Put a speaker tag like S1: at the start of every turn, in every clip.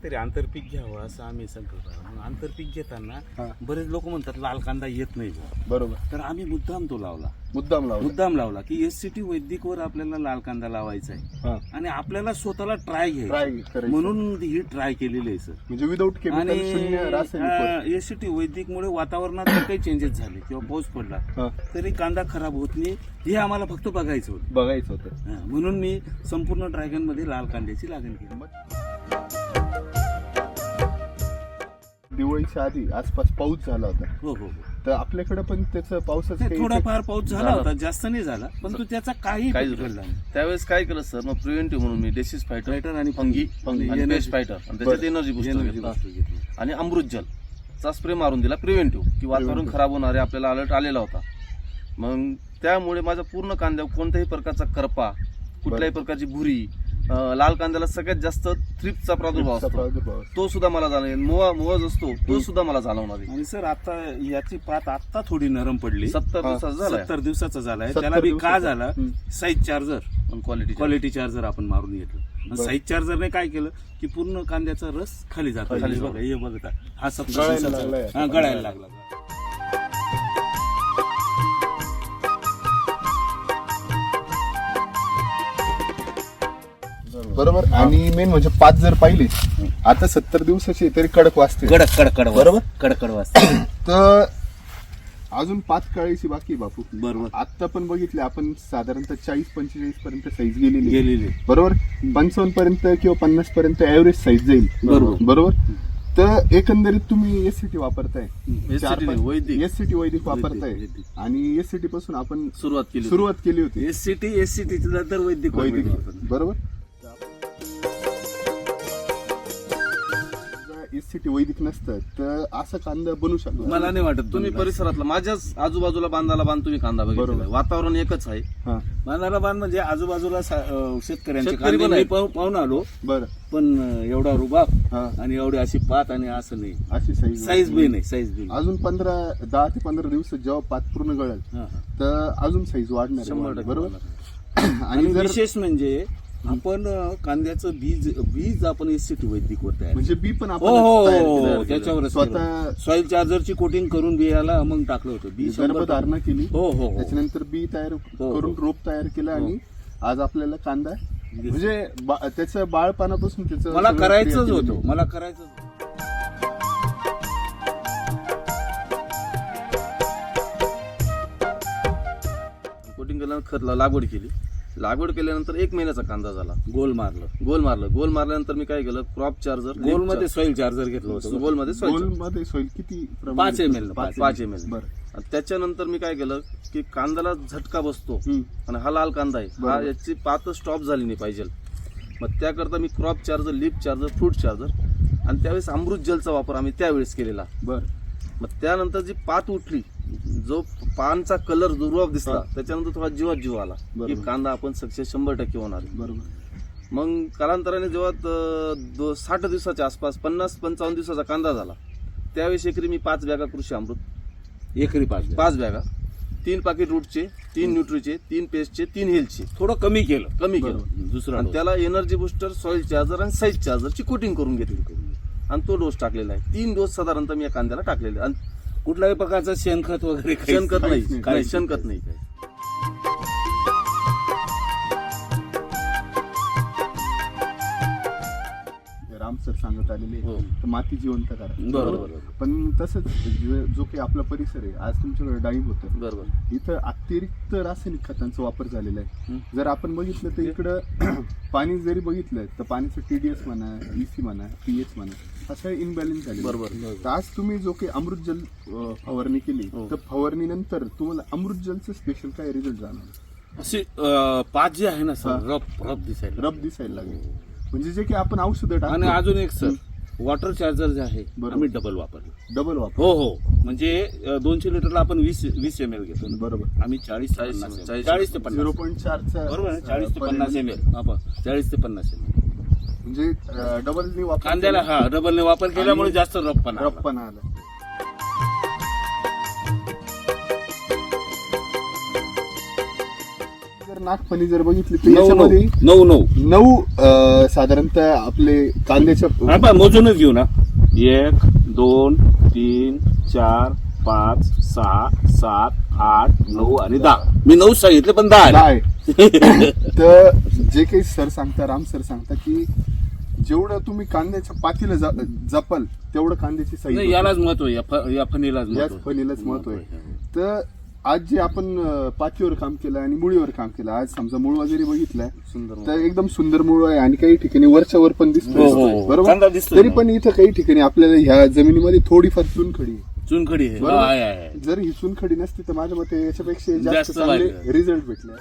S1: काहीतरी आंतरपीक घ्यावं असं आम्ही संकल्प आहे. मग आंतरपीक
S2: हा.
S1: घेताना बरेच लोक म्हणतात लाल कांदा येत नाही बुवा.
S2: बरोबर.
S1: तर आम्ही मुद्दाम तो लावला.
S2: मुद्दाम लावला.
S1: मुद्दाम लावला की एस सी टी वैदिकवर आपल्याला लाल कांदा लावायचा आहे.
S2: हा.
S1: आणि आपल्याला स्वतःला ट्राय घ्यायचा
S2: ट्राय करायचं
S1: म्हणून ही ट्राय केलेली आहे सर
S2: म्हणजे विदाऊट केमिकल शून्य रासायनिक
S1: आणि एस सी टी वैदिकमुळे वातावरणात जर काही चेंजेस झाले किंवा पाऊस पडला
S2: हा.
S1: तरी कांदा खराब होत नाही. हे आम्हाला फक्त बघायचं होतं.
S2: बघायचं होतं.
S1: हा, म्हणून मी संपूर्ण ड्रॅगनमध्ये लाल कांद्याची लागण केली.
S2: दिवाळीच्या आधी आसपास पाऊस झाला होता.
S1: हो हो हो.
S2: तर आपल्याकडे पण त्याचं पावसाचं काही
S1: थोडाफार पाऊस झाला
S3: झाला.
S1: होता जास्त नाही झाला परंतु त्याचा काही
S3: काहीच
S1: effect घडला नाही.
S3: त्यावेळेस काय केलं सर? मग प्रिव्हेंटिव्ह म्हणून मी डेसिस फायटर
S1: Fighter आणि
S3: फंगी
S2: फंगी.
S3: आणि
S1: Energy-
S3: फायटर आणि त्याच्यात
S2: बरं.
S3: एनर्जी बुस्टर
S1: Energy
S3: घेतला.
S1: booster घेतलं.
S3: आणि अमृत जल. चा स्प्रे मारून दिला प्रिव्हेंटिव्ह की वातावरण
S2: Preventive.
S3: खराब होणार आहे आपल्याला अलर्ट आलेला होता. मग त्यामुळे माझा पूर्ण कांद्यावर कोणत्याही प्रकारचा करपा कुठल्याही प्रकारची भुरी लाल कांद्याला सगळ्यात जास्त थ्रिप्सचा प्रादुर्भाव असतो. तो सुद्धा मला झाला मोवा मोवाज असतो तो सुद्धा मला जाणवणार आहे
S1: आणि सर आता याची पात आता थोडी नरम पडली.
S3: सत्तर दिवसाचा झालाय.
S1: सत्तर दिवसाचा झालाय.
S2: सत्तर
S1: त्याला बी का. झाला. Size charger
S3: quality
S1: quality charger आपण मारून घेतलं. साईज चार्जरने काय केलं? की पूर्ण कांद्याचा रस खाली जातो.
S3: खाली
S1: हे
S3: जातो.
S1: बघा हे बघा. हा सत्तर
S2: गळायला
S1: दिवसाचा-
S2: लागलाय. आता.
S1: हा, गळायला लागला.
S2: बरोबर? आणि मेन म्हणजे पाच जर पाहिले आता सत्तर दिवसाचे तरी कडक वाचते.
S1: कडक कडक कडक
S2: बरोबर?
S1: कडकड वाजता
S2: तर अजून पाच काळीची बाकी आहे बापू.
S1: बरोबर.
S2: आता पण बघितले आपण साधारणतः चाळीस पंचेचाळीस पर्यंत साईज गेलेली आहे.
S1: गेलेली
S2: बरोबर? पंचावन्न पर्यंत किंवा पन्नास पर्यंत ऍव्हरेज साईज जाईल.
S1: बरोबर.
S2: बरोबर? तर एकंदरीत तुम्ही एस टी वापरताय.
S3: SCT नाही, वैदिक.
S2: एस टी वैदिक वापरताय.
S1: वैदिक.
S2: आणि एस टी पासून आपण
S3: सुरुवात केली.
S2: सुरुवात केली होती.
S1: S C T S C T तर वैदिक
S2: वैदिक.
S1: वापरतो.
S2: बरोबर? एस सी टी वैदिक नसतं. तर असं कांदा बनू शकतो
S1: मला नाही वाटत
S3: तुम्ही परिसरातला माझ्याच आजूबाजूला बांधाला बांध तुम्ही कांदा
S2: बरोबर.
S3: बघितला वातावरण एकच आहे.
S2: हा.
S1: बांधारा बांध म्हणजे आजूबाजूला शेतकऱ्यांचे कांदे पाहून आलो.
S2: बरं.
S1: पण एवढा रुबाब
S2: हा.
S1: आणि एवढी अशी पात आणि असं नाही.
S2: अशी साईज
S1: साईज बी नाही साईज बी नाही.
S2: अजून पंधरा दहा ते पंधरा दिवसात जेव्हा पात पूर्ण गळेल. तर अजून साईज वाढणार बरोबर?
S1: आणि विशेष म्हणजे आपण कांद्याचं बीज बीज आपण एस सी टी वैदिक वर तयार
S2: म्हणजे बी पण
S1: हो
S2: आपण
S1: हो
S2: तयार
S1: हो,
S2: केलं.
S1: हो त्याच्यावर
S2: स्वतः
S1: सॉइल चार्जरची कोटिंग करून बियाला मग टाकलं होतं. बी
S2: गर्भधारणा केली.
S1: हो हो हो.
S2: त्याच्यानंतर बी तयार
S1: हो.
S2: करून रोप तयार केलं आणि आज आपल्याला कांदा म्हणजे त्याचं बाळपणापासून त्याचं
S1: मला करायचंच होतं. मला करायचंच होतं.
S3: कोटिंग केल्यानंतर खत लागवड केली. लागवड केल्यानंतर एक महिन्याचा कांदा झाला.
S1: गोल मारलं.
S3: गोल मारलं. गोल मारल्यानंतर मी काय केलं? क्रॉप चार्जर
S1: गोलमध्ये सॉइल चार्जर घेतलं होतं
S2: गोलमध्ये गोलमध्ये सोईल किती?
S1: पाच ml,
S2: पाच
S3: पाच ml.
S2: बरं.
S3: त्याच्यानंतर मी काय केलं की कांद्याला झटका बसतो. आणि हा लाल कांदा आहे. हा. याची पात स्टॉप झाली नाही पाहिजे. मग त्याकरता मी crop charger leaf charger fruit charger आणि त्यावेळेस अमृत जलचा वापर आम्ही त्यावेळेस केलेला.
S2: बरं.
S3: मग त्यानंतर जी पात उठली जो पानचा कलर दुर्वाप दिसला. त्याच्यानंतर थोडा जीवात जीव आला की. कांदा आपण सक्सेस शंभर टक्के होणार.
S2: बरोबर
S3: मग कालांतराने जेव्हा साठ दिवसाच्या आसपास पन्नास पंचावन्न दिवसाचा कांदा झाला त्यावेळेस एकरी मी पाच बॅगा कृषी अमृत
S1: एकरी पाच
S3: पाच बॅगा तीन पाकिट रूटचे तीन न्यूट्रीचे तीन पेस्टचे तीन हेल्थचे
S1: थोडं कमी केलं
S3: कमी. केलं
S1: दुसरा
S3: आणि. त्याला एनर्जी बुस्टर सॉइल चार्जर आणि साईज चार्जरची कोटिंग करून घेतली आणि तो डोस टाकलेला आहे तीन डोस साधारणतः मी या कांद्याला टाकलेले. आणि
S1: कुठल्याही प्रकारचं शेणखत वगैरे काहीच
S3: शेणखत
S2: काहीच
S3: नाही.
S2: नाही,
S3: नाही
S1: काहीच
S3: शेणखत नाही.
S2: राम सर सांगत आलेले.
S3: हो.
S2: तर माती जिवंत करा
S1: बरोबर, बरोबर.
S2: पण तसंच जो जो काही आपला परिसर आहे आज तुमच्याकडे डाळिंब होतं
S3: बरोबर
S2: इथं अतिरिक्त रासायनिक खतांचा वापर झालेला आहे
S3: हं.
S2: जर आपण बघितलं तर इकडं पाणी जरी बघितलं तर पाण्याचं टीडीएस म्हणा ईसी म्हणा पीएच म्हणा असं इनबॅलन्स झाले
S3: बरोबर.
S2: तर आज तुम्ही जो काही अमृत जल अं, फवारणी केली
S3: हो.
S2: तर फवारणीनंतर तुम्हाला अमृत जलचं स्पेशल काय रिझल्ट जाणार
S1: अशी अं, पाच जी आहे ना सर
S2: हा.
S1: रफ रफ दिसायला
S2: रब दिसायला लागेल म्हणजे जे की आपण औषधं
S1: आणि अजून एक सर वॉटर चार्जर जे आहे
S2: बरोबर.
S1: आम्ही डबल वापरलं
S2: डबल वापर
S1: हो हो. म्हणजे अं, दोनशे लिटरला आपण वीस वीस एम एल घेतो ना.
S2: बरोबर.
S1: आम्ही चाळीस
S3: चाळीस
S1: चाळीस
S3: ml, चाळीस
S1: चाळीस ते
S2: झिरो
S1: पन्नास.
S2: पॉईंट चारचा
S1: बरोबर. आहे? चाळीस ते पन्नास एम एल चाळीस ते पन्नास एम एल
S2: म्हणजे डबल वापर
S1: कांद्याला हा डबलने वापर केल्यामुळे जास्त आला.
S2: रप्पना आला. नागफणी जर बघितली तर
S1: नऊ नऊ.
S2: याच्यामध्ये
S1: नऊ नऊ.
S2: नऊ अं, साधारणतः आपले कांद्याच्या
S1: आपण मोजूनच घेऊ ना. एक दोन तीन चार पाच सहा सात आठ नऊ आणि दहा. मी नऊ सांगितले पण दहा आले.
S2: आहे. तर जे काही सर सांगता राम सर सांगता की जेवढं तुम्ही कांद्याच्या पातीला ज- जपाल तेवढं कांद्याची
S1: नाही,
S2: साईज
S1: यालाच महत्त्व आहे, या फ- या फणीलाच
S2: याच
S1: महत्त्व
S2: फणीलाच महत्त्व आहे. तर आज जे आपण पातीवर काम केलं आणि मुळीवर काम केलं आज समजा मुळवा जरी बघितलाय
S3: सुंदर
S2: तर एकदम सुंदर मुळ आहे आणि काही ठिकाणी वरच्या वर पण
S1: हो, हो,
S2: दिसतोय
S1: हो.
S2: बरोबर तरी. पण इथं काही ठिकाणी आपल्याला ह्या जमिनीमध्ये थोडीफार चुनखडी आहे.
S1: चुनखडी आहे.
S2: जर ही चुनखडी नसती तर माझ्या मते याच्यापेक्षा जास्त चांगले. रिझल्ट भेटले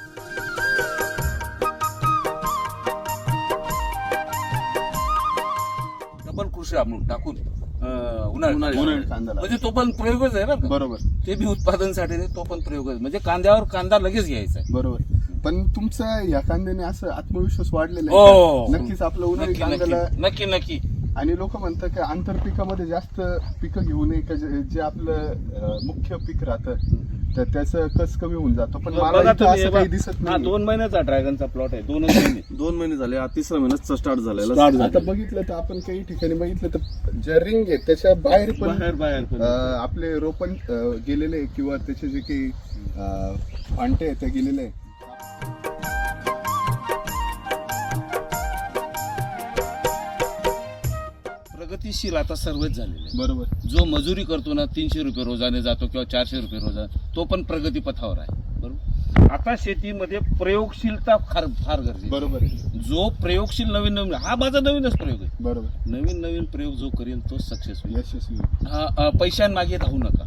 S1: आपण कृषी टाकून
S2: कांदा
S1: म्हणजे तो पण प्रयोगच आहे ना
S2: बरोबर
S1: ते बी उत्पादनासाठी तो पण प्रयोगच. म्हणजे कांद्यावर कांदा लगेच घ्यायचा आहे.
S2: बरोबर पण तुमचा या कांद्याने असं आत्मविश्वास वाढलेला
S1: हो.
S2: आहे? नक्कीच आपलं उन्हाळी
S1: नक्की नक्की
S2: कांद्याला
S1: नक्की नक्की
S2: आणि लोक म्हणतात की आंतरपिकामध्ये जास्त पिकं घेऊ नये का जे आपलं मुख्य पीक राहतं तर त्याचं कस कमी होऊन जातो पण मला
S1: बघा
S2: इथं
S1: तुम्ही,
S2: असं
S1: हे
S2: काही
S1: बघा.
S2: दिसत
S1: हा
S2: नाही
S1: दोन महिन्याचा ड्रॅगनचा प्लॉट आहे दोनच महिने
S3: दोन महिने झाले हा तिसरा महिन्याचा स्टार्ट झालेला
S1: Start.
S2: आता बघितलं तर आपण काही ठिकाणी बघितलं तर ज्या रिंग आहेत त्याच्या बाहेर पण
S1: बाहेर बाहेर पण.
S2: अं, आपले रोपण अं, गेलेले आहे किंवा त्याचे जे काही अं, फांटे आहेत ते गेलेले आहे
S1: प्रगतीशील आता सर्वच झालेले आहे.
S2: बरोबर.
S1: जो मजुरी करतो ना तीनशे रुपये रोजाने जातो किंवा चारशे रुपये रोजाने तो पण प्रगती पथावर आहे. बरोबर? आता शेतीमध्ये प्रयोगशीलता फार फार गरजेची.
S2: बरोबर आहे.
S1: जो प्रयोगशील नवीन नवीन हा माझा नवीनच प्रयोग आहे.
S2: बरोबर.
S1: नवीन नवीन प्रयोग जो करेल तो सक्सेस होईल.
S2: यशस्वी
S1: हा अ, पैशांमागे धावू नका.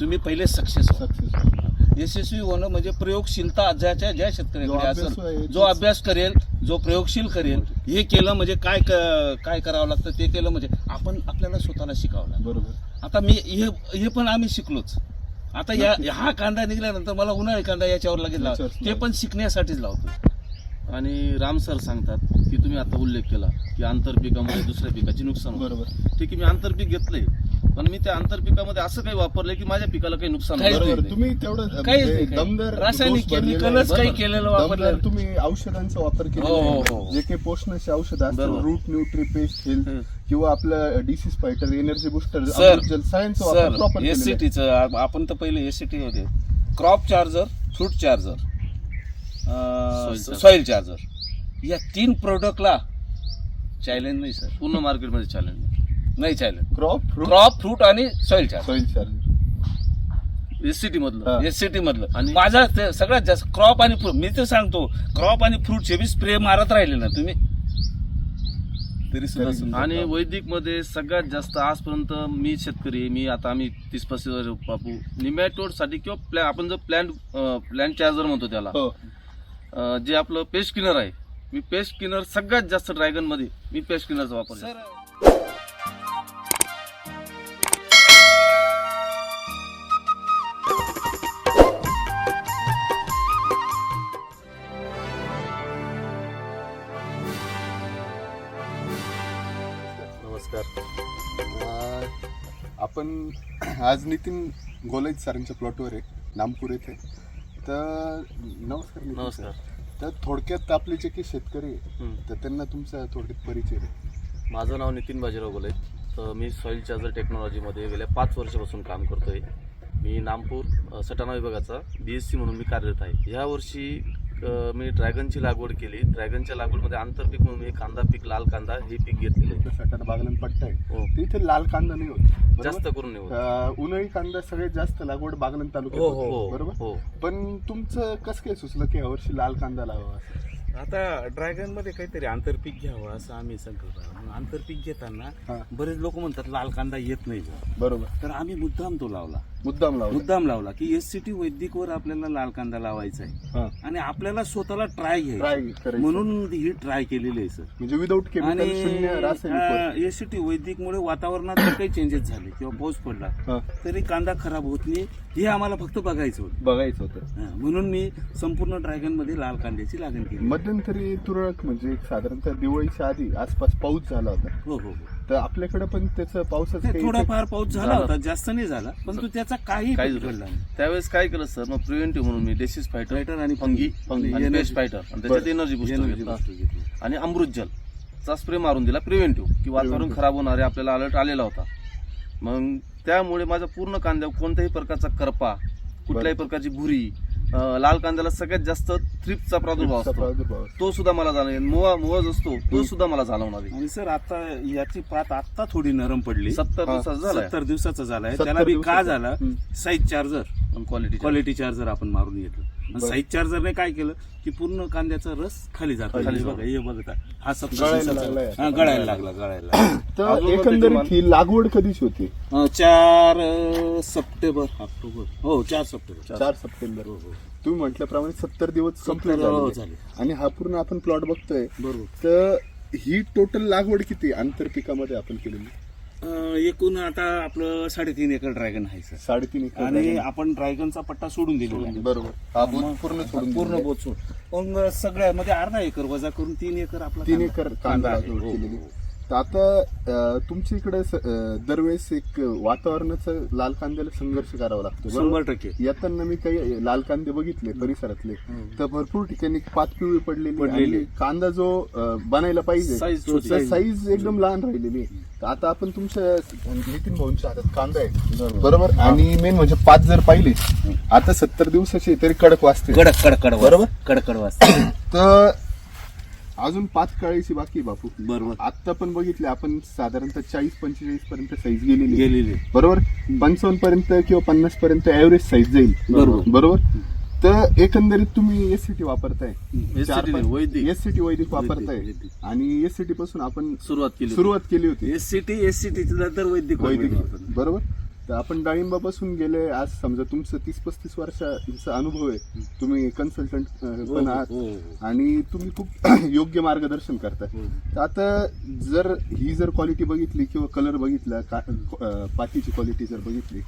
S1: तुम्ही पहिले सक्सेस
S2: सक्सेस
S1: यशस्वी होणं म्हणजे प्रयोगशीलता ज्याच्या ज्या शेतकऱ्याकडे असेल जो अभ्यास करेल जो प्रयोगशील करेल हे केलं म्हणजे काय काय करावं लागतं ते केलं म्हणजे आपण आपल्याला स्वतःला शिकावं लागतं.
S2: बरोबर.
S1: आता मी हे हे पण आम्ही शिकलोच. आता या हा कांदा निघाल्यानंतर मला उन्हाळी कांदा याच्यावर लगेच लावतो ते पण शिकण्यासाठीच लावतो.
S3: आणि राम सर सांगतात की तुम्ही आता उल्लेख केला की आंतरपिकामुळे दुसऱ्या पिकाचे नुकसान.
S2: बरोबर.
S3: ठीक आहे मी आंतरपीक घेतलंय. पण मी त्या आंतरपिकामध्ये असं काही वापरलंय की माझ्या पिकाला काही नुकसान
S1: काहीच नाही.
S2: बरोबर तुम्ही तेवढं
S1: काहीच
S2: म्हणजे
S1: नाही, काही.
S2: दमदार
S1: रासायनिक
S2: भरलेला आहे.
S1: काही. केलेलं
S2: दमदार
S1: वापरलेलं.
S2: तुम्ही औषधांचा वापर
S1: हो,
S2: केलेला
S1: हो,
S2: आहे.
S1: हो.
S2: जे काही पोषणाचे औषध असतात
S3: बरोबर.
S2: रूट न्यूट्री पेस्ट हेल्थ
S3: हं.
S2: किंवा आपलं disease fighter energy booster
S1: sir,
S2: सायन्सचा वापर
S1: सर
S2: प्रॉपर
S1: एस सी टीचं आपण तर पहिले एस सी टी होते crop charger fruit charger. Soil charger या तीन प्रोडक्टला चॅलेंज नाही सर
S3: पूर्ण मार्केटमध्ये चॅलेंज
S1: नाही challenge
S2: crop fruit
S1: crop fruit आणि soil charger
S2: soil charger
S3: S C T मधलं.
S2: हा.
S1: एस सी टी मधलं.
S3: आणि-
S1: माझा ते सगळ्यात जास्त क्रॉप आणि फ्रूट मी तर सांगतो क्रॉप आणि फ्रूटचे बी स्प्रे मारत राहिले ना तुम्ही. तरी सुद्धा
S2: तरी-
S1: सुंदर
S3: आणि. वैदिकमध्ये सगळ्यात जास्त आजपर्यंत मी शेतकरी आहे. मी आता आम्ही तीस पस्तीस वर्ष बापू. निमॅटोडसाठी किंवा प्लॅ आपण जो प्लॅन प्लॅन चार्जर म्हणतो त्याला.
S2: हो.
S3: अं, जे आपलं पेस्ट क्लिनर आहे. मी पेस्ट क्लिनर सगळ्यात जास्त ड्रॅगनमध्ये मी पेस्ट क्लिनरचा वापर
S1: सर
S2: आपण आज नितीन गोलैत सरांच्या प्लॉटवर आहे नामपूर येथे तर नमस्कार नितीन
S3: नमस्कार.
S2: सर. तर थोडक्यात आपले जे काही शेतकरी आहे. तर त्यांना तुमचा थोडक्यात परिचय द्या
S3: माझं नाव नितीन बाजीराव गोले तर मी सॉईल चार्जर टेक्नॉलॉजीमध्ये गेल्या पाच वर्षापासून काम करतोय मी नामपूर अ, सटाणा विभागाचा बी एस सी म्हणून मी कार्यरत आहे ह्या वर्षी मी ड्रॅगनची लागवड केली ड्रॅगनच्या लागवडमध्ये आंतरपीक म्हणून मी कांदा पीक लाल कांदा हे पीक घेतलेलं
S2: सटाणा बागलन पट्टा आहे
S3: हो.
S2: तर इथे लाल कांदा नाही होत?
S3: जास्त करून नाही होत.
S2: अं, उन्हाळी कांदा सगळ्यात जास्त लागवड बागलन तालुक्यात
S1: हो,
S3: हो
S2: बरोबर
S3: हो
S2: पण तुमचं कसं काय सुचलं की यावर्षी लाल कांदा लावा असं?
S4: आता ड्रॅगनमध्ये काहीतरी आंतरपीक घ्यावं असं आम्ही संकल्प आंतरपीक घेताना
S2: हा.
S4: बरेच लोक म्हणतात लाल कांदा येत नाही.
S2: बरोबर
S4: तर आम्ही मुद्दाम तो लावला
S2: मुद्दाम लावला
S4: मुद्दाम लावला की एस सी टी वैदिकवर आपल्याला लाल कांदा लावायचा आहे. आणि आपल्याला स्वतःला ट्राय
S2: ट्राय
S4: घ्यायचा
S2: करायचं
S4: म्हणून ही ट्राय केलेली आहे सर
S2: म्हणजे विदाऊट केमिकल शून्य रासायनिक वर.
S4: एस सी टी वैदिकमुळे वातावरणात जर काही चेंजेस झाले किंवा पाऊस पडला
S2: हा,
S4: तरी कांदा खराब होत नाही. हे आम्हाला फक्त बघायचं होतं.
S2: बघायचं होतं.
S4: हा, म्हणून मी संपूर्ण ड्रॅगनमध्ये लाल कांद्याची लागण केली.
S2: मध्यंतरी तुरळक म्हणजे एक साधारणतः दिवाळीच्या आधी आसपास पाऊस झाला होता.
S4: हो हो हो.
S2: तर आपल्याकडे पण त्याचं पावसाचं काही
S1: थोडाफार पाऊस झाला
S3: झाला.
S1: होता जास्त नाही झाला पण तो त्याचा काही
S3: काहीच
S1: घडला नाही
S3: त्यावेळेस काय केलं सर मग प्रिव्हेंटिव्ह म्हणून मी डेसिस फायटर
S1: Fighter आणि
S3: फंगी
S1: फंगी.
S3: आणि. बेस्ट फायटर आणि त्याच्यात एनर्जी बुस्टर घेतला. आणि अमृत जल चा स्प्रे मारून दिला प्रिव्हेंटिव्ह की वातावरण
S2: Preventive.
S3: खराब होणार आहे आपल्याला अलर्ट आलेला होता मग त्यामुळे माझ्या पूर्ण कांद्यावर कोणत्याही प्रकारचा करपा कुठल्याही प्रकारची भुरी लाल कांद्याला सगळ्यात जास्त थ्रिप्सचा प्रादुर्भाव असतो. तो सुद्धा मला जाणवेल मुवा मुवज असतो तो सुद्धा मला जाणवणार
S1: आणि सर आता याची पात आता थोडी नरम पडली.
S3: सत्तर दिवसाचा झालाय.
S1: सत्तर दिवसाचा झालाय.
S2: 70
S1: त्याला बी का. झाला. Size charger
S3: quality
S1: quality charger आपण मारून घेतलं. साईज चार्जरने काय केलं की पूर्ण कांद्याचा रस खाली जातो.
S2: खाली.
S1: बघा हे बघा. हा
S2: गळायला लागलाय.
S1: हा, गळायला लागला गळायला लागला.
S2: तर
S3: अजून पण
S2: एकंदरीत ही लागवड कधीच होती?
S1: अं, चार अं, सप्टेंबर. ऑक्टोबर. हो चार सप्टेंबर.
S2: चार सप्टेंबर.
S1: हो, हो.
S2: तुम्ही म्हटल्याप्रमाणे सत्तर दिवस कंप्लीट
S1: सत्तर, हो,
S2: झाले
S1: झाले.
S2: आणि हा पूर्ण आपण प्लॉट बघतोय.
S1: बरोबर.
S2: तर ही टोटल लागवड किती आंतरपिकामध्ये आपण केलेली?
S1: अं, एकूण आता आपलं साडेतीन एकर ड्रॅगन आहे सर
S2: साडेतीन एकर
S1: आणि. आपण ड्रॅगनचा पट्टा सोडून दिलेला आहे.
S2: बरोबर हा बोत पूर्ण सोडून
S1: पूर्ण सोड मग सगळ्यामध्ये अर्धा एकर वजा करून तीन एकर आपला
S2: तीन
S1: कांदा-
S2: एकर कांदा
S1: आहे.
S2: लागवड केलेली. तर आता तुमच्या इकडे दरवेळेस एक वातावरणाचं लाल कांद्याला संघर्ष करावा लागतो?
S1: शंभर टक्के.
S2: येताना मी काही लाल कांदे बघितले परिसरातले तर भरपूर ठिकाणी पात पिवळी पडलेली कांदा जो बनायला पाहिजे. साईज एकदम लहान राहिलेली. तर आता आपण तुमच्या नितीन भाऊंच्या हातात कांदा आहे. बरोबर. आणि मेन म्हणजे पाच जर पाहिली आता सत्तर दिवसाची तरी कडक वाजते
S1: कडक कडक कडक
S2: बरोबर?
S1: कडक कडक वाजता
S2: तर अजून पाच काळीची बाकी आहे बापू.
S1: बरोबर.
S2: आता पण बघितले आपण साधारणतः चाळीस पंचेचाळीस पर्यंत साईज गेलेली आहे.
S1: गेलेली
S2: बरोबर? पंचावन्न पर्यंत किंवा पन्नास पर्यंत ऍव्हरेज साईज जाईल.
S1: बरोबर.
S2: बरोबर? तर एकंदरीत तुम्ही एस सी टी वापरताय.
S3: SCT नाही, वैदिक.
S2: एस सी टी वैदिक वापरताय.
S1: वैदिक.
S2: आणि एस सी टी पासून आपण
S3: सुरुवात केली
S2: सुरुवात केली होती.
S1: S C T S C T तर वैदिक
S2: वैदिक. बरोबर? तर आपण डाळिंबापासून गेले आज समजा तुमचं तीस पस्तीस वर्षाचा अनुभव आहे तुम्ही कन्सल्टंट
S1: हो,
S2: पण
S1: हो,
S2: आहात
S1: हो.
S2: आणि तुम्ही खूप योग्य मार्गदर्शन करताय. तर आता जर ही जर क्वालिटी बघितली किंवा कलर बघितला पातीची क्वालिटी जर बघितली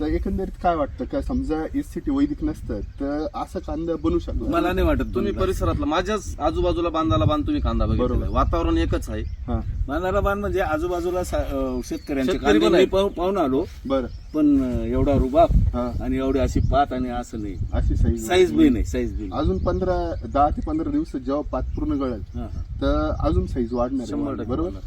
S2: तर एकंदरीत काय वाटतं का समजा एस सी टी वैदिक नसतं तर असं कांदा बनू शकतो
S1: मला नाही वाटत
S3: तुम्ही. परिसरातला माझ्याच आजूबाजूला बांधाला बांध तुम्ही कांदा बघितलेला
S2: बरोबर.
S3: वातावरण एकच आहे
S2: हा
S1: बांधाला बांध म्हणजे आजूबाजूला सा- अं, शेतकऱ्यांचे
S3: शेतकरी
S1: कांदे
S3: पण
S1: मी
S3: आहेत.
S1: पाहून पाहून आलो
S2: बरं
S1: पण अं, एवढा रुबाब
S2: हा
S1: आणि एवढी अशी पात आणि असं नाही
S2: अशी साईज
S1: साईज बी नाही साईज बी नाही.
S2: अजून पंधरा दहा ते पंधरा दिवसात जेव्हा पात पूर्ण गळेल
S1: हा, हा.
S2: तर अजून साईज वाढणार आहे.
S3: शंभर टक्के
S2: बरोबर.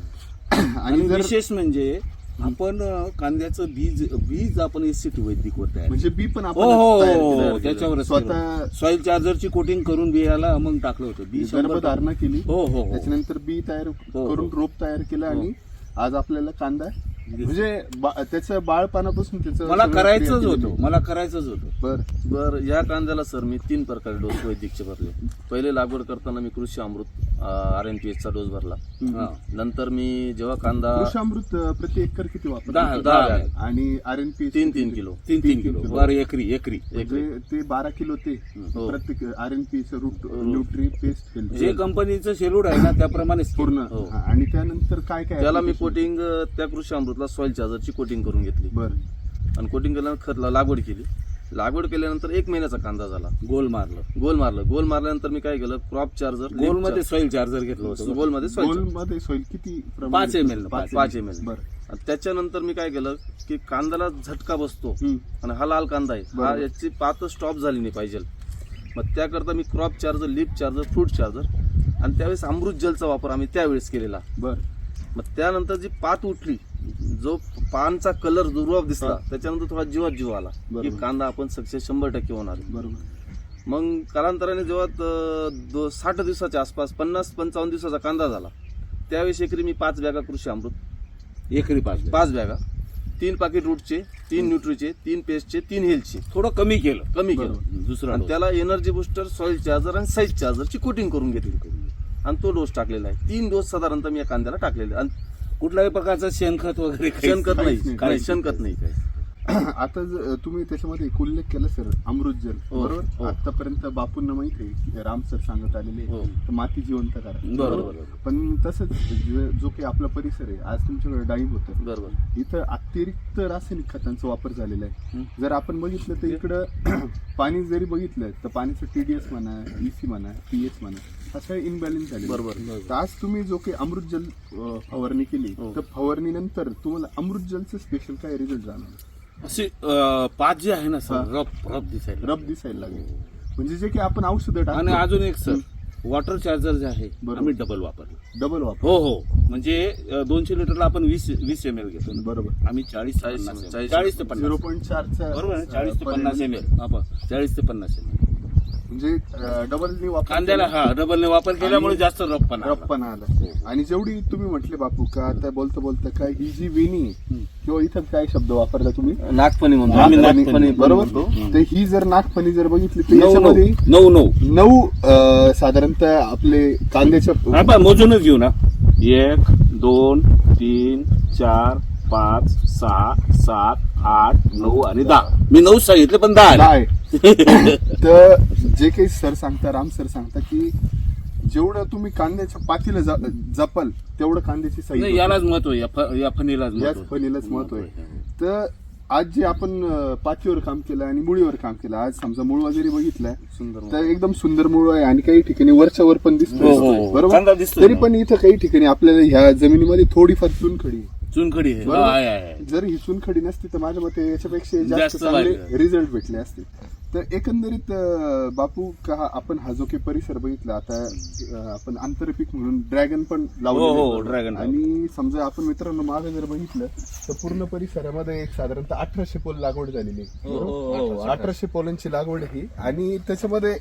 S1: आणि
S2: आणि जर
S1: विशेष म्हणजे आपण कांद्याचं बीज बीज आपण एस सी टी वैदिक वर तयार
S2: म्हणजे बी पण
S1: हो
S2: आपण
S1: हो
S2: तयार
S1: हो,
S2: केलं.
S1: हो त्याच्यावर
S2: स्वतः
S1: सॉइल चार्जरची कोटिंग करून बियाला मग टाकलं होतं बी शंभर.
S2: गर्भधारणा केली
S1: हो हो हो
S2: त्याच्यानंतर बी तयार
S1: हो.
S2: करून रोप तयार केलं आणि आज आपल्याला कांदा म्हणजे बा- त्याचं बाळपणापासून त्याचं
S1: मला
S2: सगळं
S1: करायचंच
S2: क्रिया केलेली.
S1: होतं. मला करायचंच होतं.
S2: बर.
S3: बर या कांद्याला सर मी तीन प्रकारे डोस वैदिकचे भरले. पहिले लागवड करताना मी Krishi Amrit R N P एचचा dose भरला.
S1: हा.
S3: नंतर मी जेव्हा कांदा
S2: कृषामृत अं, प्रति एकर किती
S1: दहा-
S2: वापर
S1: दहा.
S3: बॅग.
S2: आणि आर एन पी
S3: तीन तीन किलो.
S1: तीन तीन किलो. बरं एकरी एकरी
S2: म्हणजे ते बारा किलो ते
S3: हो.
S2: प्रत्येक R N P root nutri paste
S1: जे कंपनीचं शेड्यूल आहे ना त्याप्रमाणे
S2: पूर्ण.
S3: हो.
S2: हा, आणि त्यानंतर काय काय
S3: त्याला मी? कोटिंग त्या कृषी अमृतला सॉइल चार्जरची कोटिंग करून घेतली.
S2: बर.
S3: आणि कोटिंग केल्यानंतर खत लागवड केली. लागवड केल्यानंतर एक महिन्याचा कांदा झाला.
S1: गोल मारलं.
S3: गोल मारलं. गोल मारल्यानंतर मी काय केलं? क्रॉप चार्जर
S1: गोलमध्ये सॉइल चार्जर घेतलं
S2: गोलमध्ये गोलमध्ये सोईल किती?
S1: पाच ml,
S2: पाच
S3: पाच.
S2: बर.
S3: आणि त्याच्यानंतर मी काय केलं की कांद्याला झटका बसतो. आणि हा लाल कांदा आहे. हा. याची पात स्टॉप झाली नाही पाहिजे. मग त्याकरता मी crop charger leaf charger fruit charger आणि त्यावेळेस अमृत जलचा वापर आम्ही त्यावेळेस केलेला.
S2: बर.
S3: मग त्यानंतर जी पात उठली जो पानचा कलर दुर्वाब दिसला. त्याच्यानंतर थोडा जीवात जीव आला. की. कांदा आपण सक्सेस शंभर टक्के होणार.
S2: बरोबर.
S3: मग कालांतराने जेव्हा साठ दिवसाच्या आसपास पन्नास पंचावन्न दिवसाचा कांदा झाला त्यावेळेस एकरी मी पाच बॅगा कृषी अमृत.
S1: एकरी पाच
S3: पाच बॅगा. तीन पाकिट रूटचे तीन न्यूट्रीचे तीन पेस्टचे तीन हेल्थचे
S1: थोडं कमी केलं.
S3: कमी. केलं.
S1: दुसरा.
S3: त्याला एनर्जी बुस्टर सॉइल चार्जर आणि साईज चार्जरची कोटिंग करून घेतली. आणि तो डोस टाकलेला आहे. तीन डोस साधारणतः मी या कांद्याला टाकलेले. आणि
S1: कुठल्याही प्रकारचं शेणखत वगैरे काहीच
S3: शेणखत नाही.
S2: काहीच
S3: नाही शेणखत नाही.
S2: आता ज- तुम्ही त्याच्यामध्ये एक उल्लेख केला सर अमृत जल.
S3: हो,
S2: बरोबर?
S3: हो.
S2: आतापर्यंत बापूंना माहिती आहे की राम सर सांगत आलेले
S3: हो.
S2: तर माती जिवंत करा.
S3: बरोबर, बरोबर.
S2: पण तसंच जे- जो काही आपला परिसर आहे आज तुमच्याकडे डाळिंब होतं.
S3: बरोबर.
S2: इथं अतिरिक्त रासायनिक खतांचा वापर झालेला आहे. जर आपण बघितलं तर इकडं पाणी जरी बघितलं तर पाण्याचं टीडीएस म्हणा ईसी म्हणा पीएच म्हणा असं इनबॅलन्स झाले
S3: बरोबर,
S2: तर आज तुम्ही जो काही अमृत जल अं, फवारणी केली
S3: हो.
S2: तर फवारणीनंतर तुम्हाला अमृत जलचं स्पेशल काय रिझल्ट जाणार?
S1: असे पाच जे आहे ना सर. रब रब दिसायला.
S2: रब दिसायला लागेल. म्हणजे जे काही आपण औषधं
S1: आणि
S2: टाकतो
S1: अजून एक सर वॉटर चार्जर जे आहे
S2: बरोबर.
S1: आम्ही डबल वापरलं
S2: डबल वापर
S1: हो हो. म्हणजे अं, दोनशे लिटरला आपण वीस वीस एम एल घेतो. ना.
S2: बरोबर.
S1: आम्ही चाळीस
S3: चाळीस
S1: पन्नास
S3: चाळीस-
S1: ते
S2: झिरो
S1: पन्नास
S2: पॉईंट चारचा
S1: बरोबर आहे चाळीस ते पन्नास एम एल चाळीस ते पन्नास एम एल
S2: म्हणजे डबल वापर
S1: कांद्याला हा डबलने वापर केल्यामुळे जास्त आला.
S2: रप्पन आला. आणि जेवढी तुम्ही म्हटले बापू का आता बोलता बोलता काय ही जी वेणी आहे, किंवा इथं काय शब्द वापरला तुम्ही?
S3: नागपणी म्हणतो.
S1: आम्ही
S2: नागफणी,
S1: नागफणी
S2: बरोबर. तर ही जर नागफणी जर बघितली तर
S1: नऊ
S2: याच्यामध्ये
S1: नऊ नऊ. नऊ
S2: अं, साधारणतः आपले कांद्याच्या
S1: आपण मोजूनच घेऊ ना. एक दोन तीन चार पाच सहा सात आठ नऊ आणि दहा. मी नऊ सांगितले पण दहा आले.
S2: काय तर जे काही सर सांगता राम सर सांगता की जेवढं तुम्ही कांद्याच्या पातीला ज- जपाल तेवढं कांद्याची
S1: नाही
S2: साईज
S1: यालाच महत्त्व आहे, या फ- या फणीलाच
S2: याच
S1: महत्त्व
S2: फणीलाच महत्त्व आहे तर आज जे आपण अं, पातीवर काम केलं आणि मुळीवर काम केलं आज समजा मुळवा जरी बघितला
S3: सुंदर
S2: तर एकदम सुंदर मुळ आहे आणि काही ठिकाणी वरच्या वर पण
S1: हो, हो,
S2: दिसतोय
S1: हो.
S2: बरोबर
S1: दिसतोय
S2: तरी
S1: ना.
S2: पण इथं काही ठिकाणी आपल्याला ह्या जमिनीमध्ये थोडीफार चुनखडी आहे.
S1: चुनखडी आहे.
S2: बरोबर?
S1: हा, आहे, आहे.
S2: जर ही चुनखडी नसती तर माझ्या मते याच्यापेक्षा जास्त
S1: जास्त
S2: चांगले. रिझल्ट भेटले असते तर एकंदरीत बापू का हा आपण हा जो काही परिसर बघितला आता आपण आंतरपीक म्हणून ड्रॅगन पण
S1: हो, हो,
S2: आहे.
S1: ड्रॅगन
S2: आणि समजा आपण मित्रांनो मागे जर बघितलं तर पूर्ण परिसरामध्ये एक साधारणतः अठराशे पोल लागवड झालेली आहे.
S3: हो, हो, हो?
S2: अठराशे पोलांची लागवड ही आणि त्याच्यामध्ये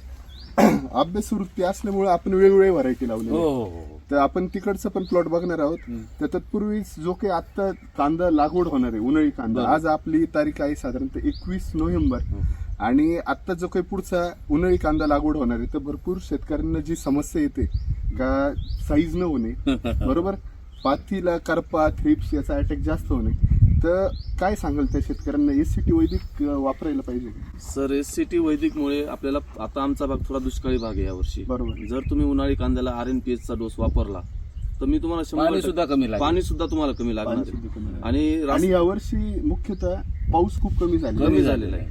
S2: अभ्यास वृत्ती असल्यामुळे आपण वेगवेगळे व्हरायटी लावली
S1: हो, हो, हो.
S2: तर आपण तिकडचं पण प्लॉट बघणार आहोत. तर तत्पूर्वी जो काही आता कांदा लागवड होणार आहे उन्हाळी कांदा आज आपली तारीख आहे साधारणतः एकवीस नोव्हेंबर. आणि आता जो काही पुढचा उन्हाळी कांदा लागवड होणार आहे तर भरपूर शेतकऱ्यांना जी समस्या येते का साईज न होणे. बरोबर? पाथीला करपा थ्रिप्स याचा अटॅक जास्त होणे. तर काय सांगाल त्या शेतकऱ्यांना? एस सी टी वैदिक वापरायला पाहिजे.
S3: सर एस सी टी वैदिकमुळे आपल्याला आता आमचा भाग थोडा दुष्काळी भाग आहे यावर्षी.
S2: बरोबर.
S3: जर तुम्ही उन्हाळी कांद्याला आर एन पी चा डोस वापरला तर मी तुम्हाला
S1: पाणी सुद्धा कमी लागेल.
S3: पाणी सुद्धा तुम्हाला कमी लागणार. आणि
S2: यावर्षी मुख्यतः पाऊस खूप कमी झाला
S3: कमी झालेला आहे.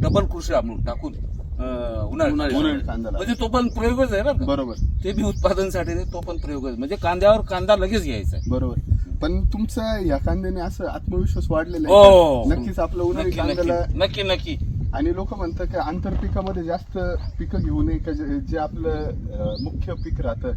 S1: डबल कृषी आपण टाकून म्हणजे तो पण प्रयोगच आहे ना.
S2: बरोबर.
S1: ते बी उत्पादनासाठी तो पण प्रयोगच म्हणजे कांद्यावर कांदा लगेच घ्यायचा आहे.
S2: बरोबर. पण तुमचा या कांद्याने असं आत्मविश्वास वाढलेला
S1: हो,
S2: आहे
S1: हो,
S2: का? नक्कीच आपलं उन्हाळी
S1: नक्की
S2: कांद्याला
S1: नक्की. नक्की नक्की.
S2: आणि लोक म्हणतात की आंतरपिकामध्ये जास्त पिकं घेऊ नये का? जे जे आपलं अं, मुख्य पीक राहतं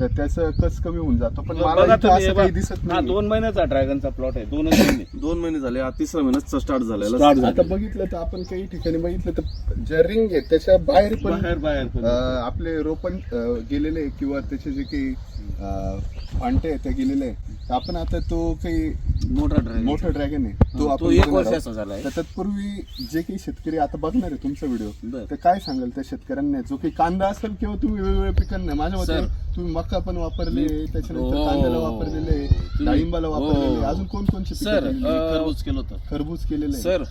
S2: तर त्याचं कस कमी होऊन जातो? पण मला
S1: बघा
S2: इथं
S1: तुम्ही,
S2: असं काही. दिसत
S1: हा
S2: नाही
S1: दोन महिन्याचा ड्रॅगनचा प्लॉट आहे. दोनच महिने.
S3: दोन महिने झाले. हा तिसरा महिन्याचा स्टार्ट झालेला.
S1: Start.
S2: आता बघितलं तर आपण काही ठिकाणी बघितलं तर ज्या रिंग आहेत त्याच्या बाहेर पण
S3: बाहेर बाहेर पण.
S2: अं, आपले रोपण अं, गेलेले आहे किंवा त्याचे जे काही अं, फांटे आहेत ते गेलेले आहे तर आपण आता तो काही
S1: मोठा ड्रॅगन
S2: मोठा ड्रॅगन आहे तो आपण
S1: एक
S2: आहोत.
S1: झाला.
S2: तर तत्पूर्वी जे काही शेतकरी आता बघणार आहे तुमचा व्हिडिओ. तर काय सांगाल त्या शेतकऱ्यांना जो काही कांदा असेल किंवा तुम्ही वेगवेगळ्या पिकांना माझ्या मते. तुम्ही मका पण वापरले त्याच्यानंतर
S1: हो.
S2: कांद्याला वापरलेले डाळिंबाला वापरलेले.
S1: हो.
S2: अजून कोणकोणचे पिकं
S1: सर,
S3: खरबूज केलं होतं
S2: खरबूज केलेले.
S1: सर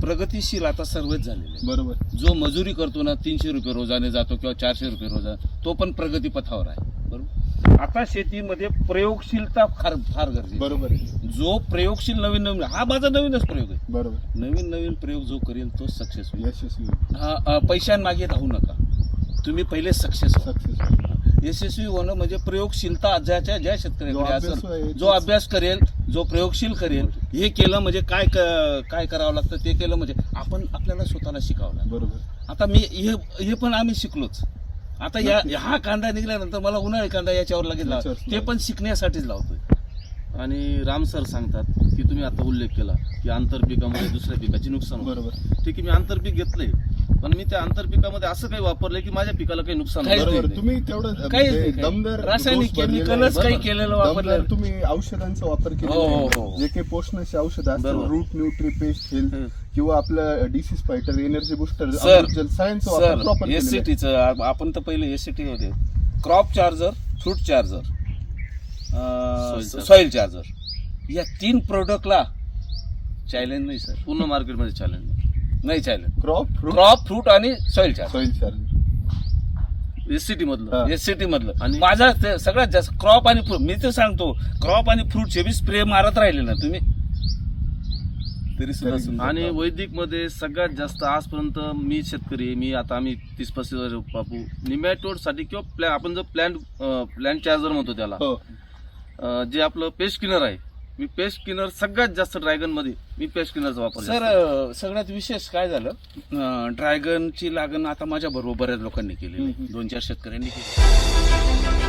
S1: प्रगतीशील आता सर्वच झालेले.
S2: बरोबर
S1: जो मजुरी करतो ना तीनशे रुपये रोजाने जातो किंवा चारशे रुपये रोजाने तो पण प्रगती पथावर आहे आता शेतीमध्ये प्रयोगशीलता फार फार गरजेची
S2: बरोबर आहे.
S1: जो प्रयोगशील नवीन नवीन हा माझा नवीनच प्रयोग आहे.
S2: बरोबर.
S1: नवीन नवीन प्रयोग जो करेल तो सक्सेस होईल
S2: यशस्वी.
S1: हा, पैशांमागे राहू नका. तुम्ही पहिले सक्सेस
S2: सक्सेस
S1: यशस्वी होणं म्हणजे प्रयोगशीलता ज्याच्या ज्या शेतकऱ्याकडे असेल जो अभ्यास करेल जो प्रयोगशील करेल हे केलं म्हणजे काय काय करावं लागतं ते केलं म्हणजे आपण आपल्याला स्वतःला शिकावं लागतं.
S2: बरोबर.
S1: आता मी हे हे पण आम्ही शिकलोच. आता या हा कांदा निघाल्यानंतर मला उन्हाळी कांदा याच्यावर लगेच लाव ते पण शिकण्यासाठीच लावतोय
S3: आणि राम सर सांगतात की तुम्ही आता उल्लेख केला की आंतरपिकामध्ये दुसऱ्या पिकाची नुकसान.
S2: बरोबर
S3: ठीक आहे मी आंतरपीक घेतलंय पण मी त्या आंतरपिकामध्ये असं काही वापरलंय की माझ्या पिकाला काही नुकसान
S2: तुम्ही तेवढं
S1: काहीच
S2: म्हणजे
S1: काही.
S2: दमदार
S1: रासायनिक chemicalच काही. केलेलं वापरलेलं.
S2: तुम्ही औषधांचा वापर केलेला
S1: हो. हो, हो.
S2: जे काही पोषणाचे औषध असतात. Root nutri paste health. किंवा आपलं disease fighter energy booster
S1: sir
S2: science
S1: sir
S2: proper
S1: S C टीचं आपण तर पहिले एस सी टी होते. Crop charger fruit charger. Soil charger या तीन प्रोडक्टला चॅलेंज नाही सर
S3: पूर्ण मार्केटमध्ये चॅलेंज
S1: नाही. Challenge
S2: crop fruit
S1: crop fruit आणि soil charge
S2: soil charge
S3: S C T मधलं.
S2: हा.
S1: एस सिटी मधलं.
S3: आणि-
S1: माझा सगळ्यात जास्त क्रॉप आणि फ्रूट मी तर सांगतो क्रॉप आणि फ्रूटचे बी स्प्रे मारत राहिले ना तुम्ही तरी सुद्धा
S3: आणि. वैदिकमध्ये सगळ्यात जास्त आजपर्यंत मी शेतकरी आहे. मी आता आम्ही तीस पस्तीस वर्ष बापू निमॅटोडसाठी किंवा प्लॅ आपण जो प्लॅन प्लॅन चार्जर म्हणतो त्याला
S2: हो
S3: अं, जे आपलं पेस्ट क्लिनर आहे मी पेस्ट क्लिनर सगळ्यात जास्त ड्रॅगनमध्ये मी पेस्ट क्लिनरचा वापर
S1: सर
S3: जास्त करतो.
S1: अं, सगळ्यात विशेष काय झालं अं, ड्रॅगनची लागण आता माझ्या बरोबर बऱ्याच लोकांनी केली. दोन चार शेतकऱ्यांनी केली